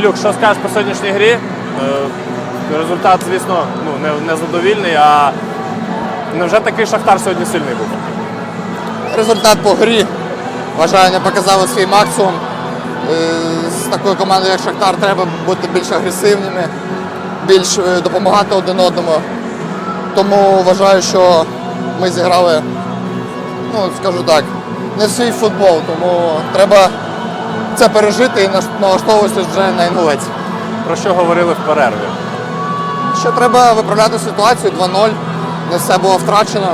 Люк, що скажеш по сьогоднішній грі? Е, Результат, звісно, ну, не, не задовільний, а невже такий Шахтар сьогодні сильний був? Результат по грі. Вважаю, не показали свій максимум. Е, З такою командою, як Шахтар, треба бути більш агресивними, більш е, допомагати один одному. Тому вважаю, що ми зіграли, ну, скажу так, не свій футбол, тому треба це пережити і налаштовуватися вже на інгулець. Про що говорили в перерві? Що треба виправляти ситуацію 2-0, не все було втрачено.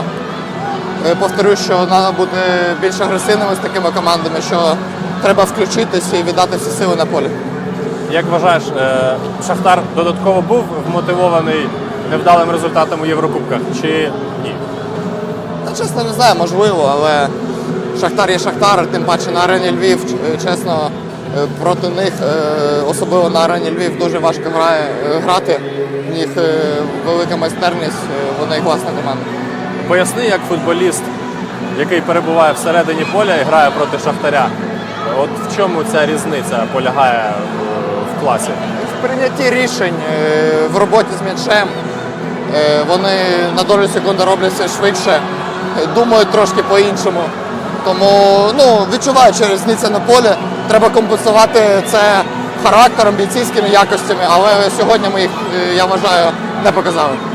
Е, Повторюю, що треба бути більш агресивними з такими командами, що треба включитися і віддати всі сили на полі. Як вважаєш, е, Шахтар додатково був вмотивований невдалим результатом у Єврокубках чи ні? Та, чесно, не знаю, можливо, але Шахтар є Шахтар, тим паче на арені Львів, е, чесно, е, проти них, е, особливо на арені Львів, дуже важко грає, грати. В них велика майстерність, вони класна команда. Поясни, як футболіст, який перебуває всередині поля і грає проти Шахтаря. От в чому ця різниця полягає в класі? В прийнятті рішень в роботі з м'ячем вони на долю секунди роблять все швидше, думають трошки по-іншому. Тому ну, відчуваю, що різниця на полі, треба компенсувати це характером, бійцівськими якостями, але сьогодні ми їх, е, я вважаю, не показали.